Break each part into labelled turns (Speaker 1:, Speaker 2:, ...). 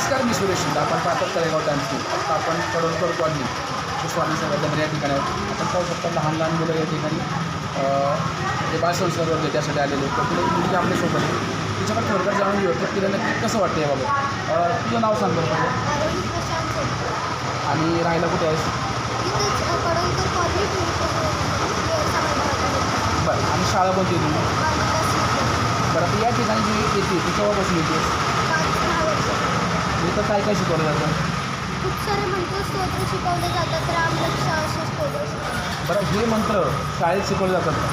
Speaker 1: नमस्कार मी सुरेश शिंदे. आपण पाहतात तळेगाव टाइम्स आता आपण कडोलकर कॉलनी श्री स्वामी संवर्धन या ठिकाणी आपण पाहू शकता लहान लहान मुलं या ठिकाणी जे बालसंस्कार वर्ग त्यासाठी आलेले होते तिथे मुलगी आपल्यासोबत आहे. तिच्याकडे थोडक्यात जाणून घेऊ तर तिला नक्की कसं वाटतं याबाबत बाबा तुझं नाव
Speaker 2: सांगतो
Speaker 1: आणि राहायला कुठे आहेस? बरं. आणि शाळा कोणती आहे बरं या ठिकाणी जी येते ती केव्हापासून येते? इथं काय काय शिकवलं जातं?
Speaker 2: खूप सारे मंत्र स्तोत्र शिकवले जातात. राम रक्षा असे स्तोत्र शिकवतात.
Speaker 1: बरं हे मंत्र शाळेत शिकवले जातात का?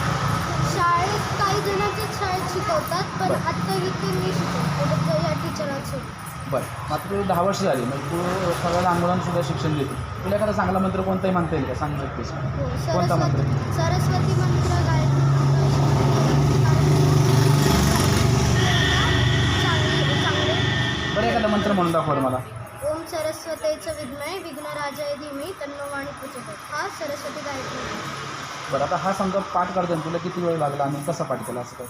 Speaker 2: शाळेत काही जणांच्याच शाळेत शिकवतात पण
Speaker 1: बरं.
Speaker 2: आत्ता इथे मी शिकवतो. या टीचरांचे
Speaker 1: बरं आता तू दहा वर्ष झाली मग तू सगळ्या लहान मुलांसुद्धा शिक्षण देते तुला एखादा चांगला मंत्र कोणताही म्हणता येईल का? सांगू शकतेस
Speaker 2: हो
Speaker 1: कोणता मंत्र?
Speaker 2: सरस्वती सरस्वती मंत्र गायत्री मंत्र चांगले चांगले
Speaker 1: बरं एखादा मंत्र म्हणून दाखव मला.
Speaker 2: ओम सरस्वतीचं विद्मय विघ्नराजाय धीमी तन्नो वाणी प्रचोदयात. हा सरस्वती गायत्री.
Speaker 1: बरं आता हा समजा पाठ करताना तुला किती वेळ लागला आणि कसा पाठ केला असं काय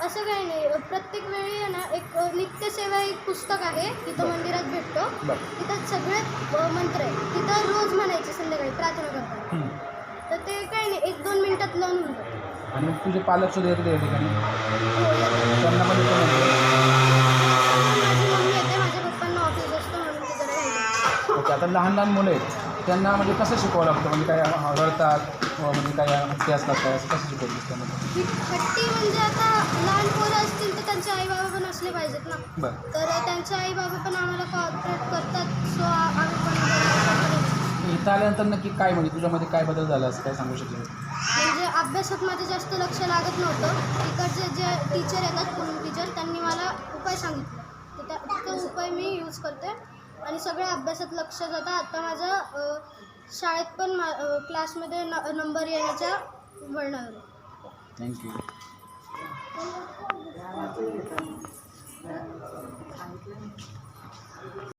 Speaker 2: असं काही नाही. प्रत्येक वेळी आहे ना एक नित्यसेवा एक पुस्तक आहे. तिथं मंदिरात भेटतो.
Speaker 1: बरं.
Speaker 2: तिथं सगळे अ, मंत्र आहे. तिथं रोज म्हणायचे संध्याकाळी प्रार्थना करताना.
Speaker 1: हं.
Speaker 2: तर ते काही नाही. एक दोन मिनिटात लावून होऊन जातं.
Speaker 1: आणि मग तुझे पालक सुद्धा येतात या ठिकाणी.
Speaker 2: हो, येतं.
Speaker 1: त्यांना पण येतो आता लहान लहान मुलं आहेत त्यांना म्हणजे कसं शिकवावं लागतं? म्हणजे काय रडतात म्हणजे काय असतात काय असं कसं शिकवतात त्यामध्ये
Speaker 2: हट्टी म्हणजे आता लहान पोरं असतील तर त्यांचे आई बाबा पण असले पाहिजेत ना.
Speaker 1: बरं.
Speaker 2: तर त्यांचे आई बाबा पण आम्हाला कॉपरेट करतात सो आम्ही पण म्हणजे
Speaker 1: इथं आल्यानंतर नक्की काय म्हणजे तुझ्यामध्ये काय बदल झाला असं काय सांगू शकेल
Speaker 2: म्हणजे अभ्यासात माझं जास्त लक्ष लागत नव्हतं. तिकडचे जे टीचर येतात टीचर त्यांनी मला उपाय सांगितले. तर त्या तो उपाय मी यूज करते. आणि सगळ्या अभ्यासात लक्ष जातं. आता माझं शाळेत पण मा क्लासमध्ये न नंबर येण्याच्या वळणावर.
Speaker 1: थँक्यू